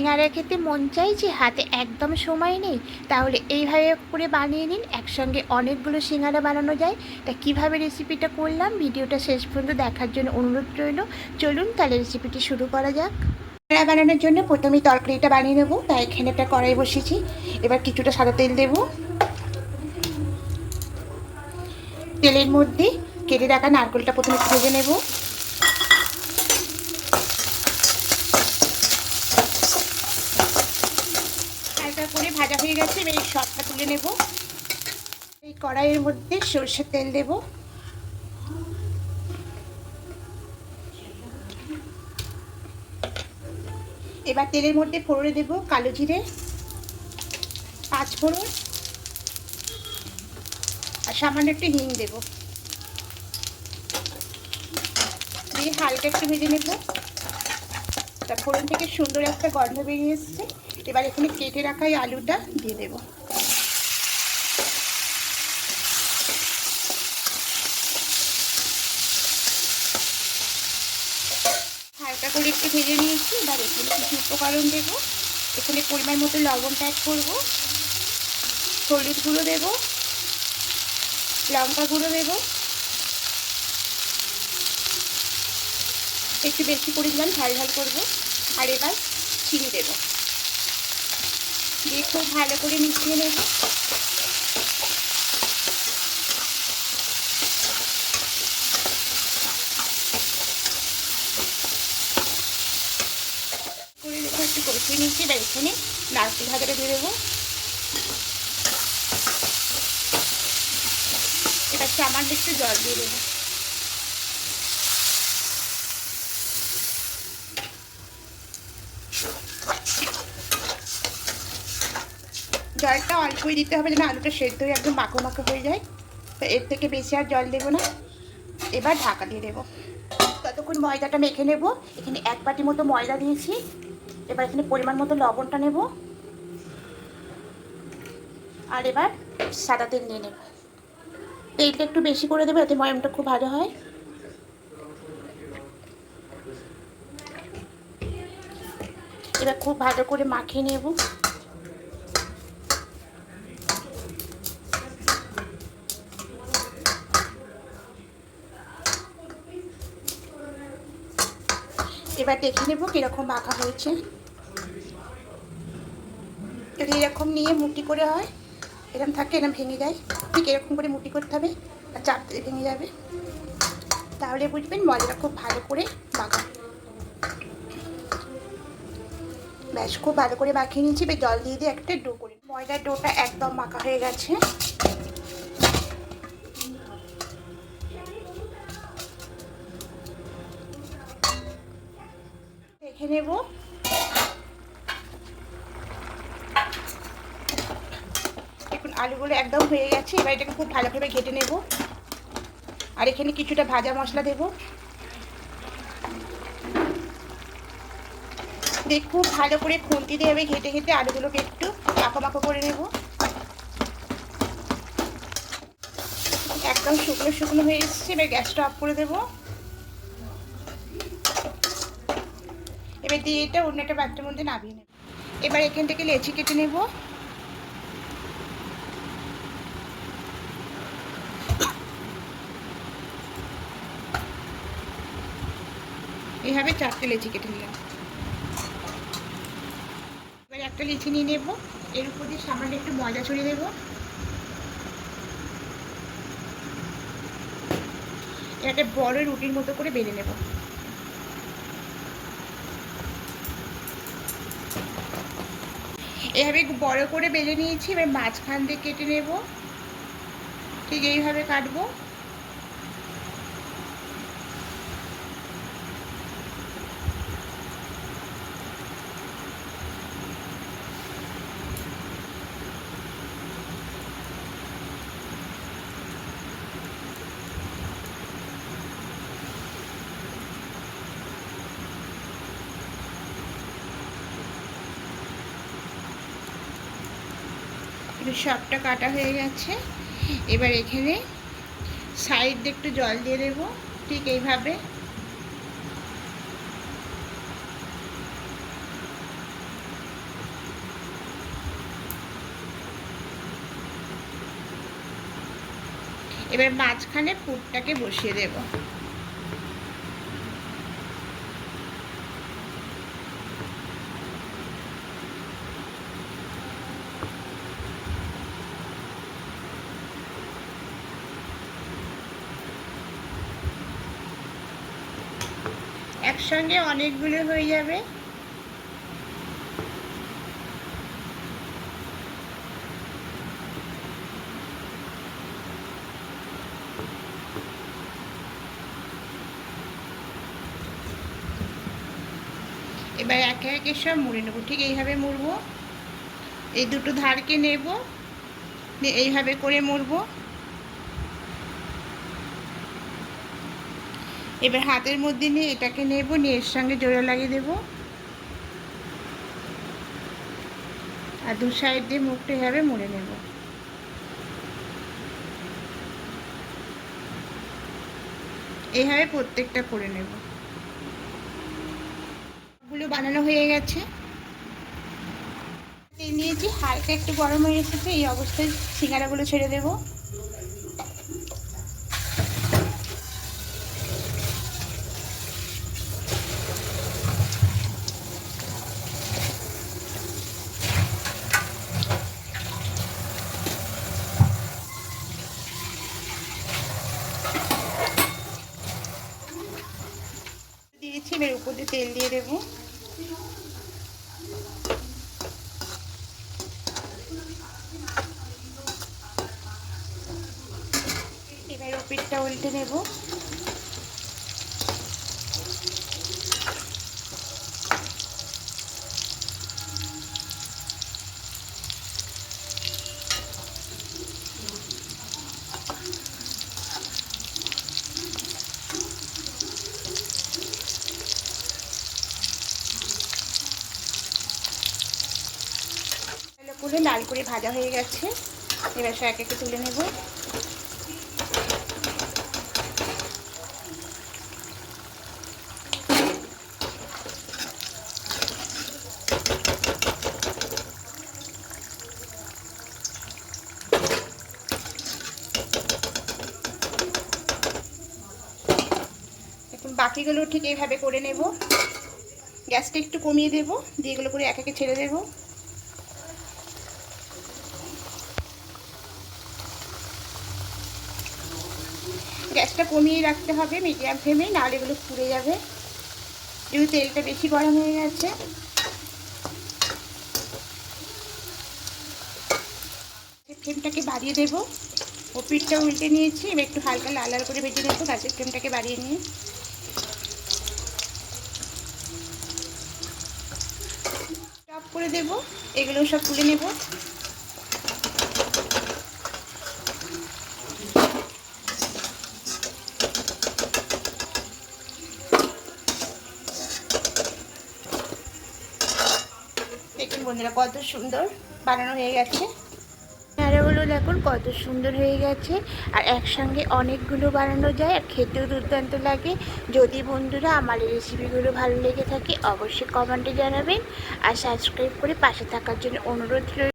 সিঙ্গারা খেতে মন চাইছে হাতে একদম সময় নেই, তাহলে এইভাবে করে বানিয়ে নিন। একসঙ্গে অনেকগুলো সিঙ্গারা বানানো যায়। তা কীভাবে রেসিপিটা করলাম ভিডিওটা শেষ পর্যন্ত দেখার জন্য অনুরোধ রইল। চলুন তাহলে রেসিপিটি শুরু করা যাক। সিঙ্গারা বানানোর জন্য প্রথমেই তরকারিটা বানিয়ে নেব। তাই এখানে একটা কড়াই বসেছি এবার কিছুটা সাদা তেল দেবো। তেলের মধ্যে কেটে রাখা নারকেলটা প্রথমে ভেজে নেব হালকা করে ভাজা হয়ে গেছে আমি এই সবটা তুলে নেব। এই কড়াইয়ের মধ্যে সরষের তেল দেব। এবার তেলের মধ্যে ফোড়নে দেব কালো জিরে পাঁচ ফোড়ন আর সামান্য একটু হিং দেব। দিয়ে হালকা একটু ভেজে নেব। তা ফোড়ন থেকে সুন্দর একটা গন্ধ বেরিয়ে এসছে। এবার এখানে কেটে রাখা এই আলুটা দিয়ে দেব। হালকা করে একটু ভেজে নিয়েছি, এবার এখানে কিছু উপকরণ দেব। এখানে পরিমাণ মতো লবণ অ্যাড করব, হলুদ গুঁড়ো দেব, লঙ্কা গুঁড়ো দেব। একটু বেশি দিলাম ঝাল ঝাল করব, আর এবার চিনি দেব। দিয়ে খুব ভালো করে মিশিয়ে নেব। করে দেখো একটু নিচ্ছি এখানে দিয়ে দেবো। সামান্য একটু জল দিয়ে দেবো। জলটা অল্পই দিতে হবে যেন আলুটা সেদ্ধ হয়ে একদম মাখো মাখো হয়ে যায়। তো এর থেকে বেশি আর জল দেবো না। এবার ঢাকা দিয়ে দেবো। ততক্ষণ ময়দাটা মেখে নেব। এখানে এক বাটি মতো ময়দা দিয়েছি। এবার এখানে পরিমাণ মতো লবণটা নেব। আর এবার সাদা তেল নিয়ে নেব। তেলটা একটু বেশি করে দেবো এতে ময়মটা খুব ভালো হয়। এবার খুব ভালো করে মাখিয়ে নেব। এবার দেখে নেব কীরকম মাখা হয়েছে। যদি এরকম নিয়ে মুটি করে হয়, এরকম থাকে, এরকম ভেঙে যায়। ঠিক এরকম করে মুটি করতে হবে, আর চাপ দিলে ভেঙে যাবে। তাহলে বুঝবেন ময়দাটা খুব ভালো করে মাখা ব্যাস, খুব ভালো করে মাখিয়ে নিয়েছি। এবার জল দিয়ে দিয়ে একটা ডো করে ময়দার ডোটা একদম মাখা হয়ে গেছে। দেখে নেব। দেখুন, আলুগুলো একদম হয়ে গেছে, এবার এটাকে খুব ভালোভাবে ঘেটে নেব। আর এখানে কিছুটা ভাজা মশলা দেব। খুব ভালো করে খুন্তি দিয়ে আমি ঘেটে ঘেটে আলুগুলোকে একটু মাখো মাখো করে নেব। একদম শুকনো শুকনো হয়ে এসছে, এবার গ্যাসটা অফ করে দেবো। এবার দিয়ে এটা অন্য একটা পাত্রের মধ্যে নামিয়ে নেব। এবার এখান থেকে লেচি কেটে নেব। এইভাবে চারটে লেচি কেটে নিলাম। এবার একটা লিচি নিয়ে নেব। এর উপর দিয়ে সামান্য একটু ময়দা ছড়িয়ে দেবো। একটা বড় রুটির মতো করে বেঁধে নেব। এভাবে বড় করে বেলে নিয়েছি এবার মাঝখান দিয়ে কেটে নেব। ঠিক এইভাবে কাটবো। সবটা কাটা হয়ে গেছে। এবার এখানে সাইড দিয়ে একটু জল দিয়ে দেবো। ঠিক এইভাবে। এবার মাঝখানে পুরটাকে বসিয়ে দেবো। একসঙ্গে অনেকগুলো হয়ে যাবে। এবার একে একে সব মুড়ে নেব। ঠিক এইভাবে মুড়বো। এই দুটো ধারকে নেব। এইভাবে করে মুড়বো। এবার হাতের মধ্যে নিয়ে এটাকে নেব, নিয়ে এর সঙ্গে জোড়া লাগিয়ে দেব। আর দু সাইড দিয়ে মুখটা এভাবে মুড়ে নেব। এইভাবে প্রত্যেকটা করে নেব। গুলো বানানো হয়ে গেছে। নিয়েছি হালকা একটু গরম হয়ে এসেছে, এই অবস্থায় সিঙ্গারাগুলো ছেড়ে দেবো দিয়েছি এবার উপর দিয়ে তেল দিয়ে দেবো। এবার ওপিটটা উল্টে নেব করে, লাল করে ভাজা হয়ে গেছে। এবার সব এক একে তুলে নেব। বাকিগুলো ঠিক এইভাবে করে নেব। গ্যাসটা একটু কমিয়ে দেব, দিয়ে এগুলো করে এক একে ছেড়ে দেবো। গ্যাসটা কমিয়ে রাখতে হবে মিডিয়াম ফ্লেমে নাহলে এগুলো পুড়ে যাবে। যেহেতু তেলটা বেশি গরম হয়ে গেছে। ফ্লেমটাকে বাড়িয়ে দেবো। ও পিঠটা উল্টে নিয়েছি, এবার একটু হালকা লাল লাল করে ভেজে নেব গাছের ফ্লেমটাকে বাড়িয়ে নিয়ে। টপ করে দেবো এগুলো সব তুলে নেব দেখুন বন্ধুরা কত সুন্দর বানানো হয়ে গেছে। নাড়াগুলো দেখুন কত সুন্দর হয়ে গেছে। আর একসঙ্গে অনেকগুলো বানানো যায় আর খেতেও দুর্দান্ত লাগে। যদি বন্ধুরা আমার এই রেসিপিগুলো ভালো লেগে থাকে, অবশ্যই কমেন্টে জানাবেন। আর সাবস্ক্রাইব করে পাশে থাকার জন্য অনুরোধ রইল।